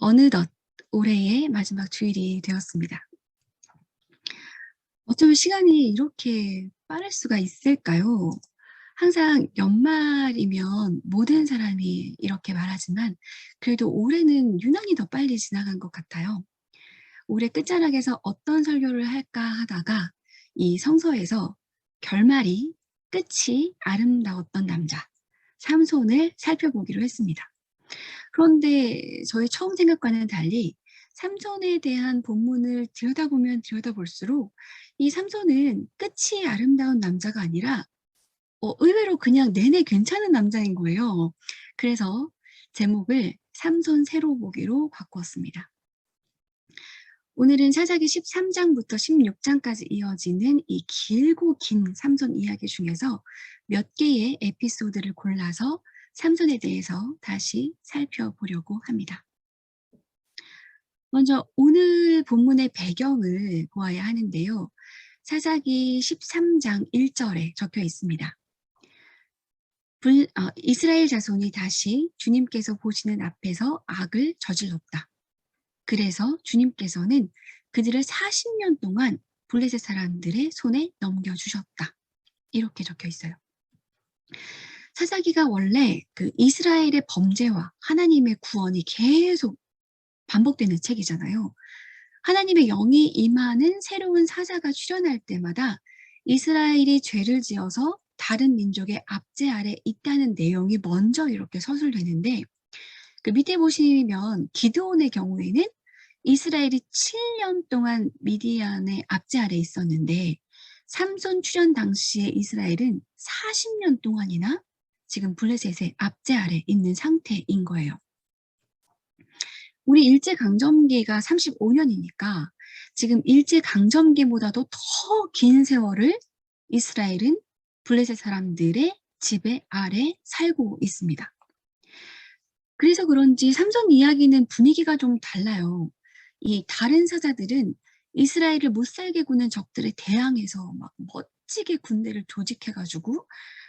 어느덧 올해의 마지막 주일이 되었습니다. 어쩌면 시간이 이렇게 빠를 수가 있을까요? 항상 연말이면 모든 사람이 이렇게 말하지만 그래도 올해는 유난히 더 빨리 지나간 것 같아요. 올해 끝자락에서 어떤 설교를 할까 하다가 이 성서에서 결말이 끝이 아름다웠던 남자 삼손을 살펴보기로 했습니다. 그런데 저희 처음 생각과는 달리 삼손에 대한 본문을 들여다보면 들여다볼수록 이 삼손은 끝이 아름다운 남자가 아니라 어, 의외로 그냥 내내 괜찮은 남자인 거예요. 그래서 제목을 삼손 세로 보기로 바꾸었습니다. 오늘은 사사기 13장부터 16장까지 이어지는 이 길고 긴 삼손 이야기 중에서 몇 개의 에피소드를 골라서 삼손에 대해서 다시 살펴보려고 합니다. 먼저 오늘 본문의 배경을 보아야 하는데요. 사사기 13장 1절에 적혀 있습니다. 불, 어, 이스라엘 자손이 다시 주님께서 보시는 앞에서 악을 저질렀다. 그래서 주님께서는 그들을 40년 동안 블레셋 사람들의 손에 넘겨주셨다. 이렇게 적혀 있어요. 사사기가 원래 그 이스라엘의 범죄와 하나님의 구원이 계속 반복되는 책이잖아요. 하나님의 영이 임하는 새로운 사자가 출현할 때마다 이스라엘이 죄를 지어서 다른 민족의 압제 아래 있다는 내용이 먼저 이렇게 서술되는데 그 밑에 보시면 기드온의 경우에는 이스라엘이 7년 동안 미디안의 압제 아래 있었는데 삼손 출현 당시에 이스라엘은 40년 동안이나 지금 블레셋의 압제 아래 있는 상태인 거예요. 우리 일제강점기가 35년이니까 지금 일제강점기보다도 더 긴 세월을 이스라엘은 블레셋 사람들의 지배 아래 살고 있습니다. 그래서 그런지 삼손 이야기는 분위기가 좀 달라요. 이 다른 사자들은 이스라엘을 못 살게 구는 적들에 대항해서 막 멋지게 군대를 조직해가지고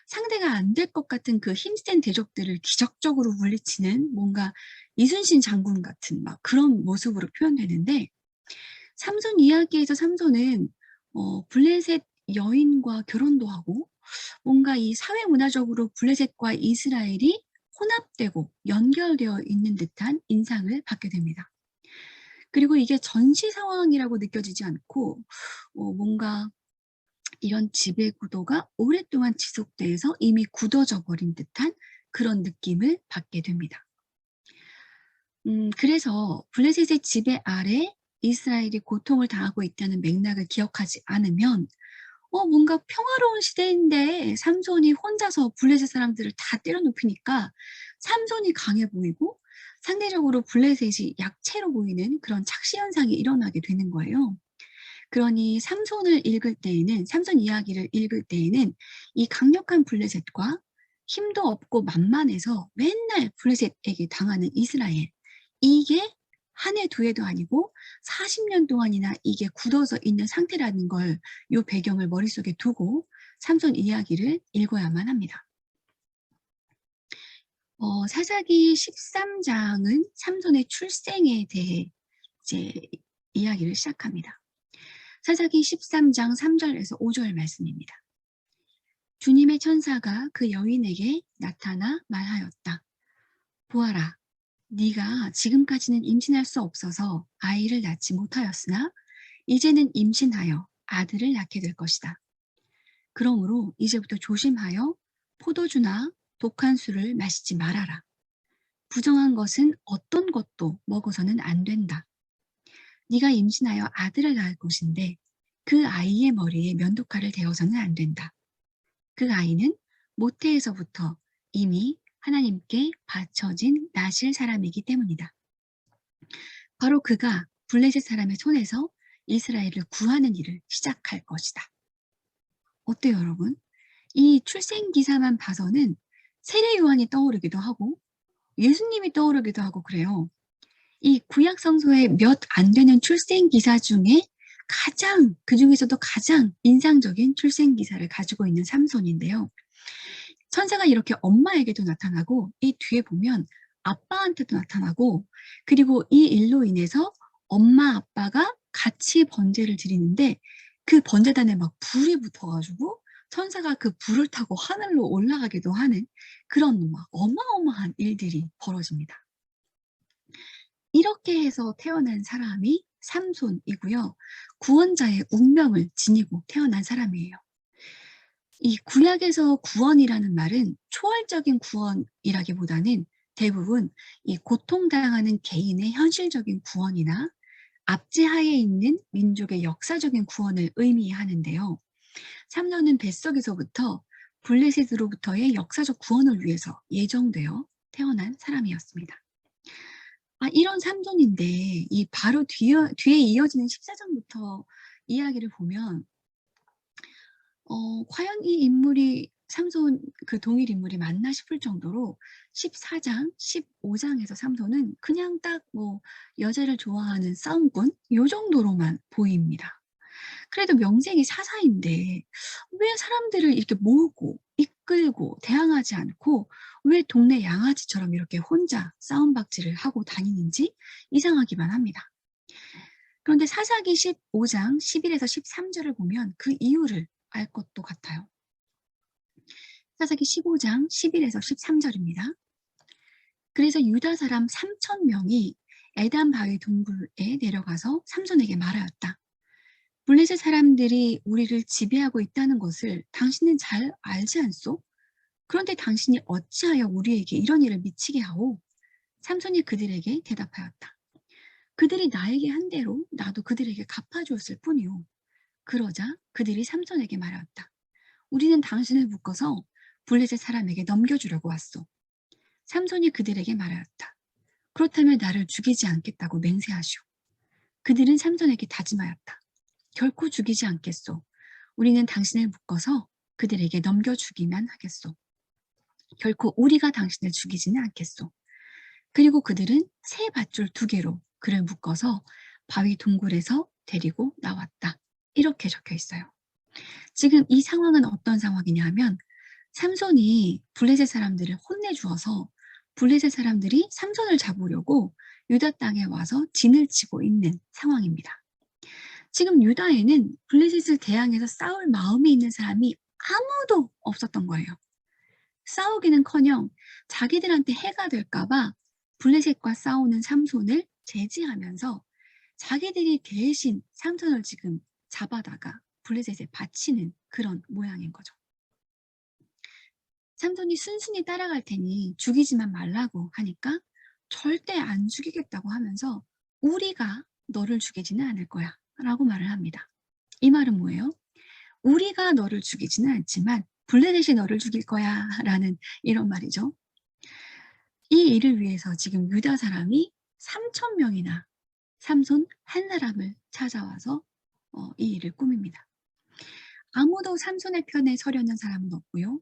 상대가 안 될 것 같은 그 힘센 대적들을 기적적으로 물리치는 뭔가 이순신 장군 같은 막 그런 모습으로 표현되는데 삼손 이야기에서 삼손은 어, 블레셋 여인과 결혼도 하고 뭔가 이 사회 문화적으로 블레셋과 이스라엘이 혼합되고 연결되어 있는 듯한 인상을 받게 됩니다. 그리고 이게 전시 상황이라고 느껴지지 않고 어, 뭔가 이런 지배 구도가 오랫동안 지속돼서 이미 굳어져 버린 듯한 그런 느낌을 받게 됩니다. 음, 그래서 블레셋의 지배 아래 이스라엘이 고통을 당하고 있다는 맥락을 기억하지 않으면 어, 뭔가 평화로운 시대인데 삼손이 혼자서 블레셋 사람들을 다 때려눕히니까 삼손이 강해 보이고 상대적으로 블레셋이 약체로 보이는 그런 착시 현상이 일어나게 되는 거예요. 그러니 삼손을 읽을 때에는 삼손 이야기를 읽을 때에는 이 강력한 블레셋과 힘도 없고 만만해서 맨날 블레셋에게 당하는 이스라엘 이게 한 해 두 해도 아니고 40년 동안이나 이게 굳어져 있는 상태라는 걸 이 배경을 머릿속에 두고 삼손 이야기를 읽어야만 합니다. 어, 사사기 13장은 삼손의 출생에 대해 이제 이야기를 시작합니다. 사사기 13장 3절에서 5절 말씀입니다. 주님의 천사가 그 여인에게 나타나 말하였다. 보아라, 네가 지금까지는 임신할 수 없어서 아이를 낳지 못하였으나 이제는 임신하여 아들을 낳게 될 것이다. 그러므로 이제부터 조심하여 포도주나 독한 술을 마시지 말아라. 부정한 것은 어떤 것도 먹어서는 안 된다. 네가 임신하여 아들을 낳을 것인데 그 아이의 머리에 면도칼을 대어서는 안 된다. 그 아이는 모태에서부터 이미 하나님께 바쳐진 나실 사람이기 때문이다. 바로 그가 블레셋 사람의 손에서 이스라엘을 구하는 일을 시작할 것이다. 어때요, 여러분? 이 출생 기사만 봐서는 세례 요한이 떠오르기도 하고 예수님이 떠오르기도 하고 그래요. 이 구약 성서의 몇 안 되는 출생 기사 중에 가장 그 중에서도 가장 인상적인 출생 기사를 가지고 있는 삼손인데요. 천사가 이렇게 엄마에게도 나타나고 이 뒤에 보면 아빠한테도 나타나고 그리고 이 일로 인해서 엄마 아빠가 같이 번제를 드리는데 그 번제단에 막 불이 붙어 가지고 천사가 그 불을 타고 하늘로 올라가기도 하는 그런 막 어마어마한 일들이 벌어집니다. 이렇게 해서 태어난 사람이 삼손이고요. 구원자의 운명을 지니고 태어난 사람이에요. 이 구약에서 구원이라는 말은 초월적인 구원이라기보다는 대부분 이 고통당하는 개인의 현실적인 구원이나 압제하에 있는 민족의 역사적인 구원을 의미하는데요. 삼손은 뱃속에서부터 블레셋으로부터의 역사적 구원을 위해서 예정되어 태어난 사람이었습니다. 아, 이런 삼손인데 이 바로 뒤에, 뒤에 이어지는 14장부터 이야기를 보면 어, 과연 이 인물이 삼손 그 동일 인물이 맞나 싶을 정도로 14장, 15장에서 삼손은 그냥 딱 뭐 여자를 좋아하는 싸움꾼 요 정도로만 보입니다. 그래도 명색이 사사인데 왜 사람들을 이렇게 모으고 이 끌고 대항하지 않고 왜 동네 양아지처럼 이렇게 혼자 싸움박질을 하고 다니는지 이상하기만 합니다. 그런데 사사기 15장 11에서 13절을 보면 그 이유를 알 것도 같아요. 사사기 15장 11에서 13절입니다. 그래서 유다 사람 3천 명이 에단 바위 동굴에 내려가서 삼손에게 말하였다. 블레셋 사람들이 우리를 지배하고 있다는 것을 당신은 잘 알지 않소? 그런데 당신이 어찌하여 우리에게 이런 일을 미치게 하오? 삼손이 그들에게 대답하였다. 그들이 나에게 한 대로 나도 그들에게 갚아주었을 뿐이오. 그러자 그들이 삼손에게 말하였다. 우리는 당신을 묶어서 블레셋 사람에게 넘겨주려고 왔소. 삼손이 그들에게 말하였다. 그렇다면 나를 죽이지 않겠다고 맹세하시오. 그들은 삼손에게 다짐하였다. 결코 죽이지 않겠소. 우리는 당신을 묶어서 그들에게 넘겨 주기만 하겠소. 결코 우리가 당신을 죽이지는 않겠소. 그리고 그들은 새 밧줄 두 개로 그를 묶어서 바위 동굴에서 데리고 나왔다. 이렇게 적혀 있어요. 지금 이 상황은 어떤 상황이냐 하면 삼손이 블레셋 사람들을 혼내주어서 블레셋 사람들이 삼손을 잡으려고 유다 땅에 와서 진을 치고 있는 상황입니다. 지금 유다에는 블레셋을 대항해서 싸울 마음이 있는 사람이 아무도 없었던 거예요. 싸우기는커녕 자기들한테 해가 될까봐 블레셋과 싸우는 삼손을 제지하면서 자기들이 대신 삼손을 지금 잡아다가 블레셋에 바치는 그런 모양인 거죠. 삼손이 순순히 따라갈 테니 죽이지만 말라고 하니까 절대 안 죽이겠다고 하면서 우리가 너를 죽이지는 않을 거야 라고 말을 합니다. 이 말은 뭐예요? 우리가 너를 죽이지는 않지만 블레셋이 너를 죽일 거야 라는 이런 말이죠. 이 일을 위해서 지금 유다 사람이 3천 명이나 삼손 한 사람을 찾아와서 어, 이 일을 꾸밉니다. 아무도 삼손의 편에 서려는 사람은 없고요.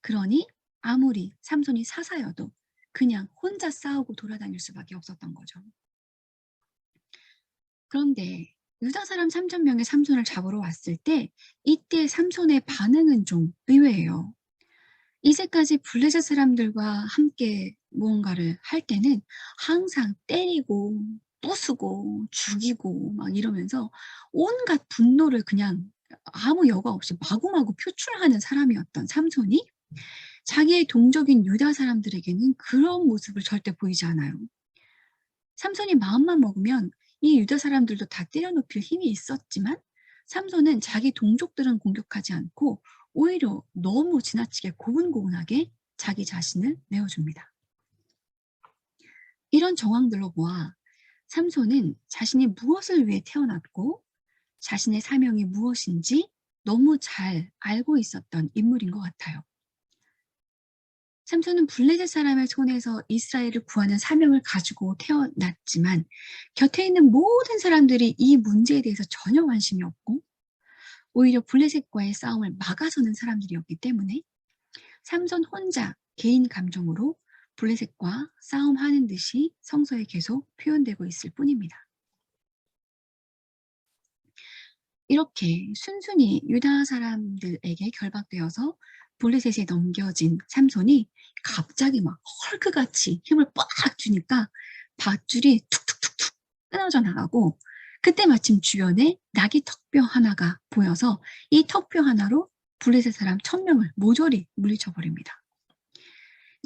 그러니 아무리 삼손이 사사여도 그냥 혼자 싸우고 돌아다닐 수밖에 없었던 거죠. 그런데 유다 사람 3천 명의 삼손을 잡으러 왔을 때 이때 삼손의 반응은 좀 의외예요. 이제까지 블레셋 사람들과 함께 무언가를 할 때는 항상 때리고 부수고 죽이고 막 이러면서 온갖 분노를 그냥 아무 여과 없이 마구마구 표출하는 사람이었던 삼손이 자기의 동족인 유다 사람들에게는 그런 모습을 절대 보이지 않아요. 삼손이 마음만 먹으면 이 유다 사람들도 다 때려눕힐 힘이 있었지만 삼손은 자기 동족들은 공격하지 않고 오히려 너무 지나치게 고분고분하게 자기 자신을 내어줍니다. 이런 정황들로 보아 삼손은 자신이 무엇을 위해 태어났고 자신의 사명이 무엇인지 너무 잘 알고 있었던 인물인 것 같아요. 삼손은 블레셋 사람의 손에서 이스라엘을 구하는 사명을 가지고 태어났지만 곁에 있는 모든 사람들이 이 문제에 대해서 전혀 관심이 없고 오히려 블레셋과의 싸움을 막아서는 사람들이었기 때문에 삼손 혼자 개인 감정으로 블레셋과 싸움하는 듯이 성서에 계속 표현되고 있을 뿐입니다. 이렇게 순순히 유다 사람들에게 결박되어서 블레셋에 넘겨진 삼손이 갑자기 막 헐크같이 힘을 빡 주니까 밧줄이 툭툭툭툭 끊어져 나가고 그때 마침 주변에 낙이 턱뼈 하나가 보여서 이 턱뼈 하나로 블레셋 사람 천명을 모조리 물리쳐 버립니다.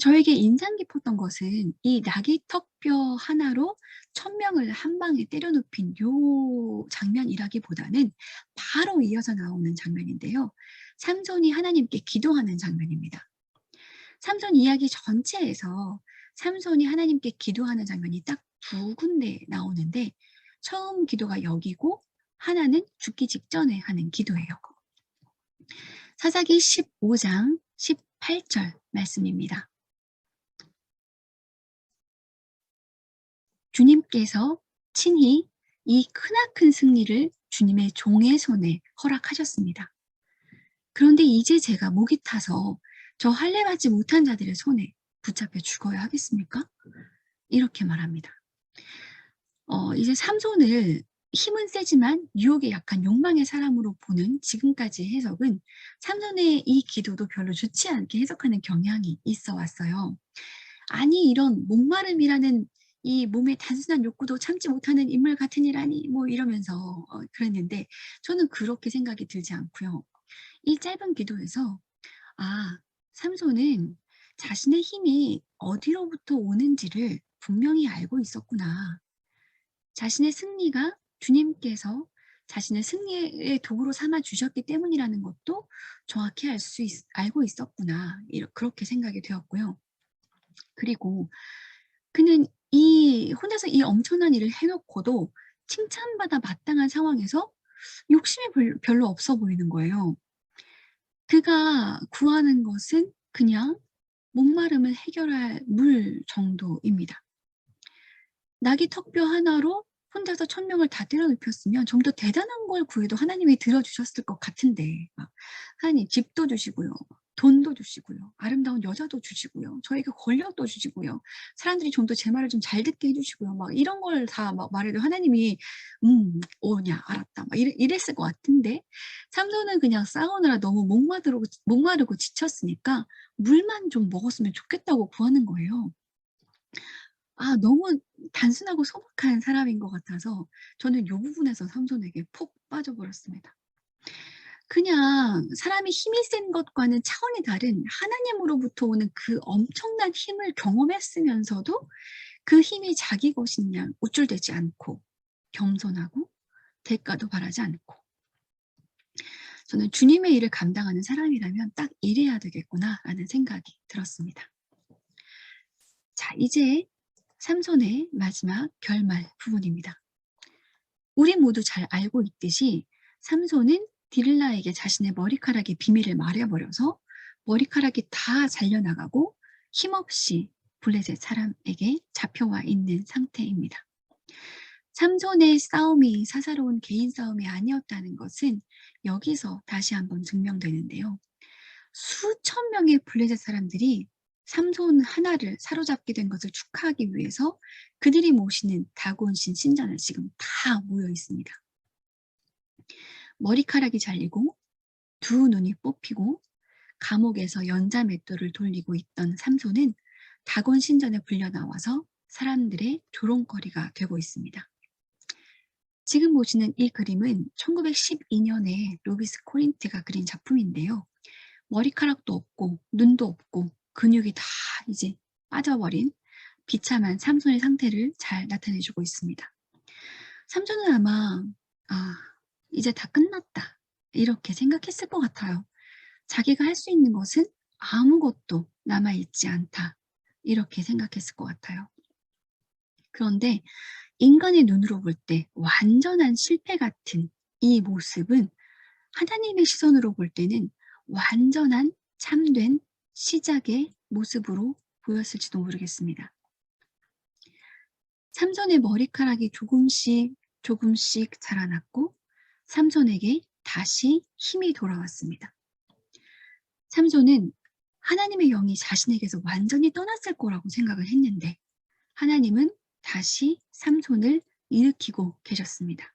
저에게 인상 깊었던 것은 이 나귀 턱뼈 하나로 천명을 한 방에 때려 눕힌 요 장면이라기보다는 바로 이어서 나오는 장면인데요. 삼손이 하나님께 기도하는 장면입니다. 삼손 이야기 전체에서 삼손이 하나님께 기도하는 장면이 딱 두 군데 나오는데 처음 기도가 여기고 하나는 죽기 직전에 하는 기도예요. 사사기 15장 18절 말씀입니다. 주님께서 친히 이 크나큰 승리를 주님의 종의 손에 허락하셨습니다. 그런데 이제 제가 목이 타서 저 할례 받지 못한 자들의 손에 붙잡혀 죽어야 하겠습니까? 이렇게 말합니다. 어, 이제 삼손을 힘은 세지만 유혹에 약한 욕망의 사람으로 보는 지금까지 해석은 삼손의 이 기도도 별로 좋지 않게 해석하는 경향이 있어 왔어요. 아니 이런 목마름이라는 이 몸의 단순한 욕구도 참지 못하는 인물 같은 이라니 뭐 이러면서 어, 그랬는데 저는 그렇게 생각이 들지 않고요. 이 짧은 기도에서 아 삼손은 자신의 힘이 어디로부터 오는지를 분명히 알고 있었구나. 자신의 승리가 주님께서 자신의 승리의 도구로 삼아 주셨기 때문이라는 것도 정확히 알 수 알고 있었구나. 그렇게 생각이 되었고요. 그리고 그는 이 혼자서 이 엄청난 일을 해놓고도 칭찬받아 마땅한 상황에서 욕심이 별로 없어 보이는 거예요. 그가 구하는 것은 그냥 목마름을 해결할 물 정도입니다. 낙이 턱뼈 하나로 혼자서 천명을 다 때려 눕혔으면 좀 더 대단한 걸 구해도 하나님이 들어주셨을 것 같은데 하나님 집도 주시고요 돈도 주시고요. 아름다운 여자도 주시고요. 저에게 권력도 주시고요. 사람들이 좀 더 제 말을 좀 잘 듣게 해주시고요. 막 이런 걸 다 막 말해도 하나님이 음 오냐 알았다 막 이랬, 이랬을 것 같은데 삼손은 그냥 싸우느라 너무 목마르고 목마르고 지쳤으니까 물만 좀 먹었으면 좋겠다고 구하는 거예요. 아 너무 단순하고 소박한 사람인 것 같아서 저는 이 부분에서 삼손에게 푹 빠져버렸습니다. 그냥 사람이 힘이 센 것과는 차원이 다른 하나님으로부터 오는 그 엄청난 힘을 경험했으면서도 그 힘이 자기 것인 양 우쭐대지 않고 겸손하고 대가도 바라지 않고 저는 주님의 일을 감당하는 사람이라면 딱 이래야 되겠구나라는 생각이 들었습니다. 자, 이제 삼손의 마지막 결말 부분입니다. 우리 모두 잘 알고 있듯이 삼손은 디릴라에게 자신의 머리카락의 비밀을 말해버려서 머리카락이 다 잘려나가고 힘없이 블레셋 사람에게 잡혀와 있는 상태입니다. 삼손의 싸움이 사사로운 개인 싸움이 아니었다는 것은 여기서 다시 한번 증명되는데요. 수천 명의 블레셋 사람들이 삼손 하나를 사로잡게 된 것을 축하하기 위해서 그들이 모시는 다곤신 신전에 지금 다 모여 있습니다. 머리카락이 잘리고 두 눈이 뽑히고 감옥에서 연자 맷돌을 돌리고 있던 삼손은 다곤 신전에 불려 나와서 사람들의 조롱거리가 되고 있습니다. 지금 보시는 이 그림은 1912년에 로비스 코린트가 그린 작품인데요. 머리카락도 없고 눈도 없고 근육이 다 이제 빠져버린 비참한 삼손의 상태를 잘 나타내주고 있습니다. 삼손은 아마 아 이제 다 끝났다. 이렇게 생각했을 것 같아요. 자기가 할 수 있는 것은 아무것도 남아있지 않다. 이렇게 생각했을 것 같아요. 그런데 인간의 눈으로 볼 때 완전한 실패 같은 이 모습은 하나님의 시선으로 볼 때는 완전한 참된 시작의 모습으로 보였을지도 모르겠습니다. 삼손의 머리카락이 조금씩 조금씩 자라났고 삼손에게 다시 힘이 돌아왔습니다. 삼손은 하나님의 영이 자신에게서 완전히 떠났을 거라고 생각을 했는데 하나님은 다시 삼손을 일으키고 계셨습니다.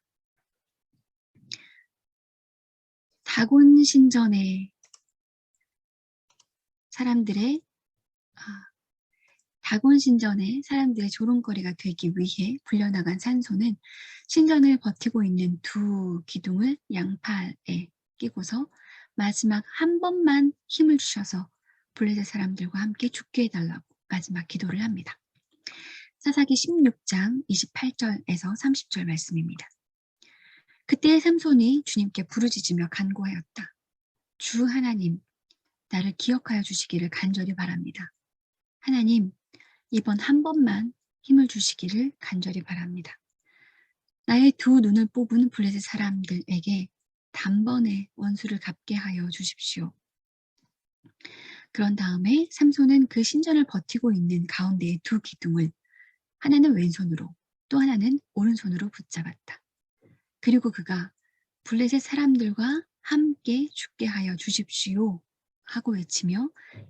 다곤 신전의 사람들의 아, 아, 다곤 신전에 사람들의 조롱거리가 되기 위해 불려나간 산소는 신전을 버티고 있는 두 기둥을 양팔에 끼고서 마지막 한 번만 힘을 주셔서 블레셋 사람들과 함께 죽게 해달라고 마지막 기도를 합니다. 사사기 16장 28절에서 30절 말씀입니다. 그때 삼손이 주님께 부르짖으며 간구하였다. 주 하나님, 나를 기억하여 주시기를 간절히 바랍니다. 하나님, 이번 한 번만 힘을 주시기를 간절히 바랍니다. 나의 두 눈을 뽑은 블레셋 사람들에게 단번에 원수를 갚게 하여 주십시오. 그런 다음에 삼손은 그 신전을 버티고 있는 가운데의 두 기둥을 하나는 왼손으로 또 하나는 오른손으로 붙잡았다. 그리고 그가 블레셋 사람들과 함께 죽게 하여 주십시오 하고 외치며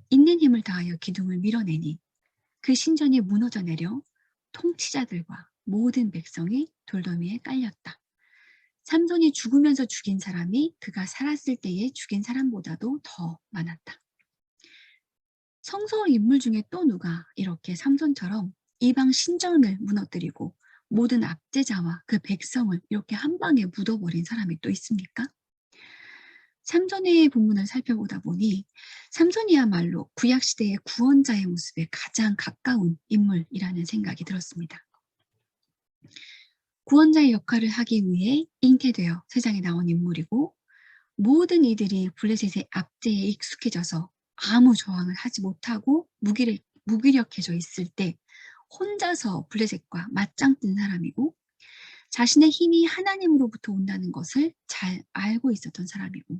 있는 힘을 다하여 기둥을 밀어내니 그 신전이 무너져 내려 통치자들과 모든 백성이 돌더미에 깔렸다. 삼손이 죽으면서 죽인 사람이 그가 살았을 때에 죽인 사람보다도 더 많았다. 성서 인물 중에 또 누가 이렇게 삼손처럼 이방 신전을 무너뜨리고 모든 압제자와 그 백성을 이렇게 한 방에 묻어버린 사람이 또 있습니까? 삼손의 본문을 살펴보다 보니 삼손이야말로 구약시대의 구원자의 모습에 가장 가까운 인물이라는 생각이 들었습니다. 구원자의 역할을 하기 위해 잉태되어 세상에 나온 인물이고 모든 이들이 블레셋의 압제에 익숙해져서 아무 저항을 하지 못하고 무기력, 무기력해져 있을 때 혼자서 블레셋과 맞짱 뜬 사람이고 자신의 힘이 하나님으로부터 온다는 것을 잘 알고 있었던 사람이고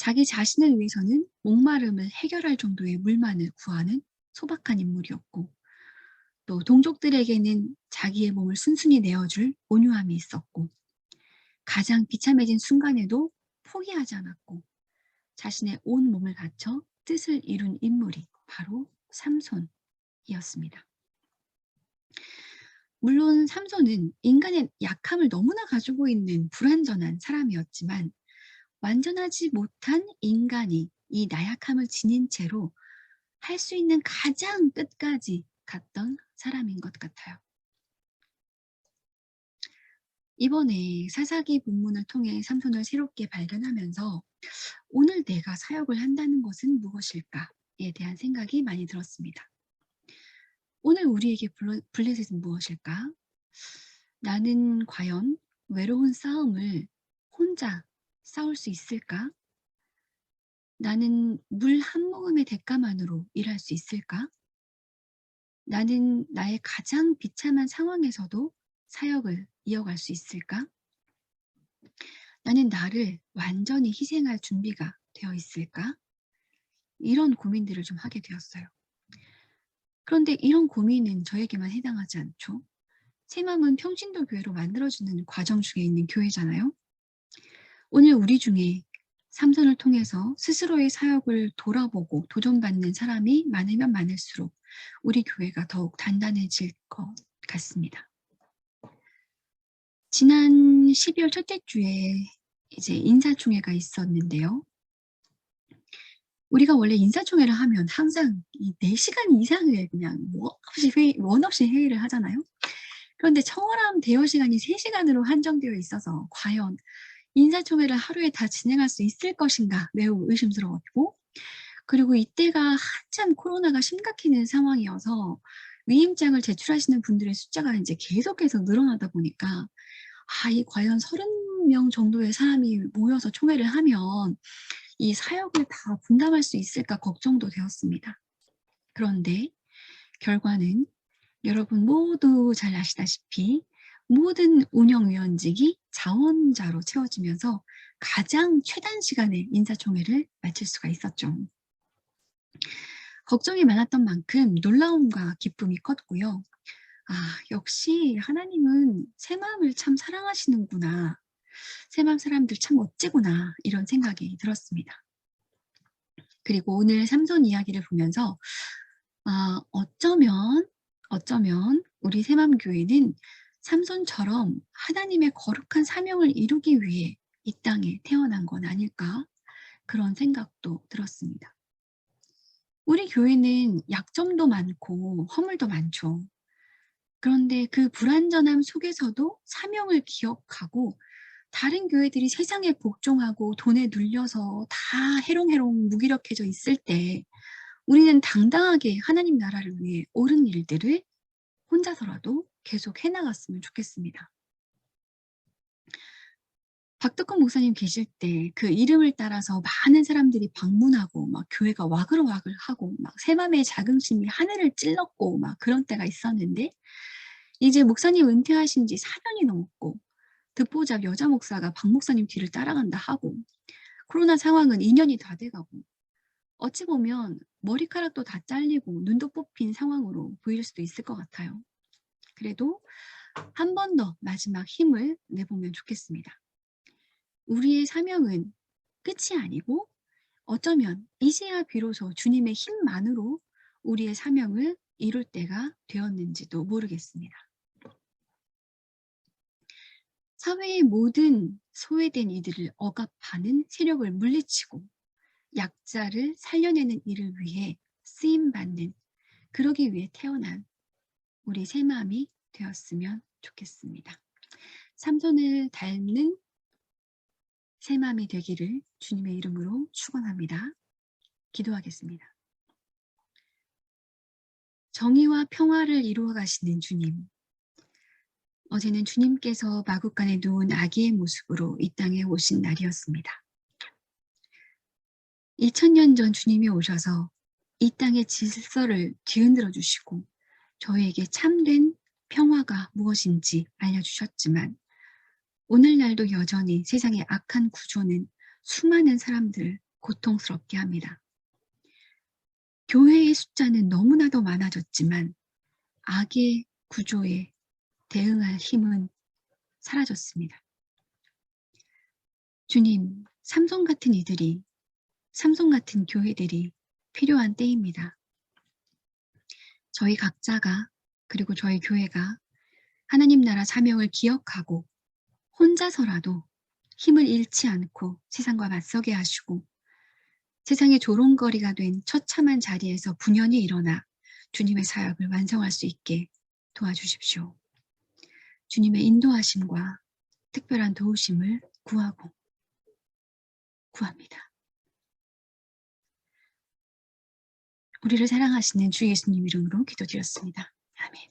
자기 자신을 위해서는 목마름을 해결할 정도의 물만을 구하는 소박한 인물이었고 또 동족들에게는 자기의 몸을 순순히 내어줄 온유함이 있었고 가장 비참해진 순간에도 포기하지 않았고 자신의 온 몸을 바쳐 뜻을 이룬 인물이 바로 삼손이었습니다. 물론 삼손은 인간의 약함을 너무나 가지고 있는 불완전한 사람이었지만 완전하지 못한 인간이 이 나약함을 지닌 채로 할 수 있는 가장 끝까지 갔던 사람인 것 같아요. 이번에 사사기 본문을 통해 삼손을 새롭게 발견하면서 오늘 내가 사역을 한다는 것은 무엇일까에 대한 생각이 많이 들었습니다. 오늘 우리에게 블레셋은 무엇일까? 나는 과연 외로운 싸움을 혼자 싸울 수 있을까? 나는 물 한 모금의 대가만으로 일할 수 있을까? 나는 나의 가장 비참한 상황에서도 사역을 이어갈 수 있을까? 나는 나를 완전히 희생할 준비가 되어 있을까? 이런 고민들을 좀 하게 되었어요. 그런데 이런 고민은 저에게만 해당하지 않죠. 새맘은 평신도 교회로 만들어지는 과정 중에 있는 교회잖아요. 오늘 우리 중에 삼선을 통해서 스스로의 사역을 돌아보고 도전받는 사람이 많으면 많을수록 우리 교회가 더욱 단단해질 것 같습니다. 지난 12월 첫째 주에 이제 인사총회가 있었는데요. 우리가 원래 인사총회를 하면 항상 이 4시간 이상을 그냥 원 없이 회의, 원 없이 회의를 하잖아요. 그런데 청원함 대여 시간이 3시간으로 한정되어 있어서 과연 인사총회를 하루에 다 진행할 수 있을 것인가 매우 의심스러웠고 그리고 이때가 한참 코로나가 심각해지는 상황이어서 위임장을 제출하시는 분들의 숫자가 이제 계속해서 늘어나다 보니까 아, 이 과연 30명 정도의 사람이 모여서 총회를 하면 이 사역을 다 분담할 수 있을까 걱정도 되었습니다. 그런데 결과는 여러분 모두 잘 아시다시피 모든 운영위원직이 자원자로 채워지면서 가장 최단 시간에 인사총회를 마칠 수가 있었죠. 걱정이 많았던 만큼 놀라움과 기쁨이 컸고요. 아, 역시 하나님은 새 마음을 참 사랑하시는구나. 새 마음 사람들 참 어찌구나 이런 생각이 들었습니다. 그리고 오늘 삼손 이야기를 보면서 아, 어쩌면 어쩌면 우리 새마음 교회는 삼손처럼 하나님의 거룩한 사명을 이루기 위해 이 땅에 태어난 건 아닐까 그런 생각도 들었습니다. 우리 교회는 약점도 많고 허물도 많죠. 그런데 그 불완전함 속에서도 사명을 기억하고 다른 교회들이 세상에 복종하고 돈에 눌려서 다 해롱해롱 무기력해져 있을 때 우리는 당당하게 하나님 나라를 위해 옳은 일들을 혼자서라도 계속 해나갔으면 좋겠습니다. 박덕흠 목사님 계실 때 그 이름을 따라서 많은 사람들이 방문하고 막 교회가 와글와글 하고 막 새맘의 자긍심이 하늘을 찔렀고 막 그런 때가 있었는데 이제 목사님 은퇴하신 지 4년이 넘었고 듣보잡 여자 목사가 박 목사님 뒤를 따라간다 하고 코로나 상황은 2년이 다 돼가고 어찌 보면 머리카락도 다 잘리고 눈도 뽑힌 상황으로 보일 수도 있을 것 같아요. 그래도 한 번 더 마지막 힘을 내보면 좋겠습니다. 우리의 사명은 끝이 아니고 어쩌면 이제야 비로소 주님의 힘만으로 우리의 사명을 이룰 때가 되었는지도 모르겠습니다. 사회의 모든 소외된 이들을 억압하는 세력을 물리치고 약자를 살려내는 일을 위해 쓰임받는 그러기 위해 태어난 우리 새 마음이 되었으면 좋겠습니다. 삼손을 닮는 새 마음이 되기를 주님의 이름으로 축원합니다. 기도하겠습니다. 정의와 평화를 이루어 가시는 주님, 어제는 주님께서 마국간에 누운 아기의 모습으로 이 땅에 오신 날이었습니다. 2000년 전 주님이 오셔서 이 땅의 질서를 뒤흔들어 주시고 저희에게 참된 평화가 무엇인지 알려주셨지만 오늘날도 여전히 세상의 악한 구조는 수많은 사람들을 고통스럽게 합니다. 교회의 숫자는 너무나도 많아졌지만 악의 구조에 대응할 힘은 사라졌습니다. 주님, 삼성 같은 이들이, 삼성 같은 교회들이 필요한 때입니다. 저희 각자가 그리고 저희 교회가 하나님 나라 사명을 기억하고 혼자서라도 힘을 잃지 않고 세상과 맞서게 하시고 세상의 조롱거리가 된 처참한 자리에서 분연히 일어나 주님의 사역을 완성할 수 있게 도와주십시오. 주님의 인도하심과 특별한 도우심을 구하고 구합니다. 우리를 사랑하시는 주 예수님 이름으로 기도드렸습니다. 아멘.